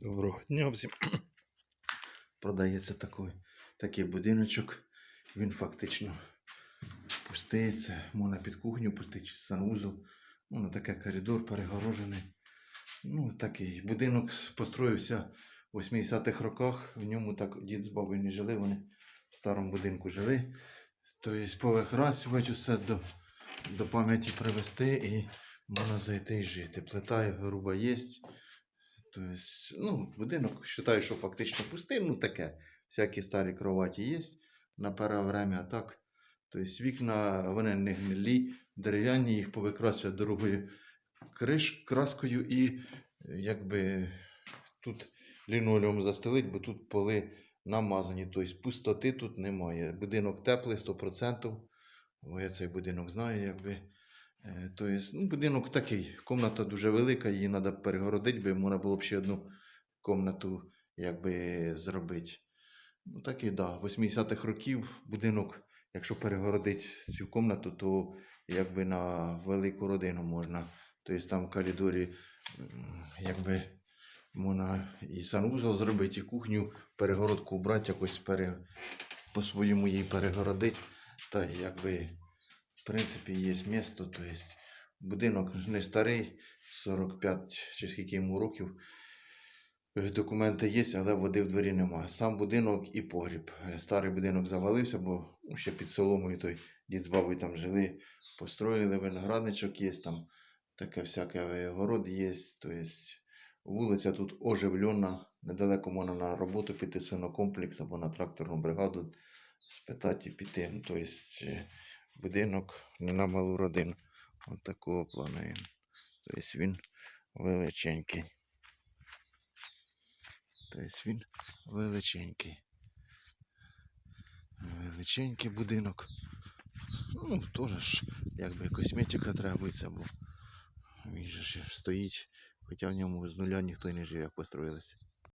Доброго дня всім. Продається такий, такий будиночок. Він фактично пустий. Це можна під кухню пустити чи санвузол. Ну, такий коридор перегорожений. Ну, такий будинок построївся в 80-х роках. В ньому так дід з бабою не жили, вони в старому будинку жили. Тобто повикрасувати все до, до пам'яті привести і можна зайти і жити. Плита груба є. Тобто, ну, будинок вважаю, що фактично пустий, ну таке. Всякі старі кроваті є на перше а так. Тобто вікна, вони не гнилі, дерев'яні, їх повикрасують дорогою криш, краскою і якби тут лінолеум застелить, бо тут поли намазані. Тобто пустоти тут немає. Будинок теплий 100%. Бо я цей будинок знаю, якби. Е, Тобто, ну, будинок такий, комната дуже велика, її треба перегородити, бо можна було б ще одну комнату якби, зробити. Ну, такий, да, 80-х років будинок, якщо перегородити цю комнату, то якби на велику родину можна. Тобто там в коридорі якби можна і санвузол зробити, і кухню, перегородку убрати, якось пере, по-своєму її перегородити. Та якби принципі, є місто, то есть будинок не старий, 45 чи скільки йому років. Документи є, але води в дворі немає. Сам будинок і погріб. Старий будинок завалився, бо ще під соломою той дід з бабою там жили, построїли, виноградничок є, там таке всяке город є. Тобто вулиця тут оживлена, недалеко можна на роботу піти свинокомплекс або на тракторну бригаду спитати і піти. Ну, будинок не на малу родину. От такого плану він. Тобто він величенький. Тобто він величенький. Величенький будинок. Ну, теж якби косметика требується, бо він же ж стоїть, хоча в ньому з нуля ніхто не живе, як построїлося.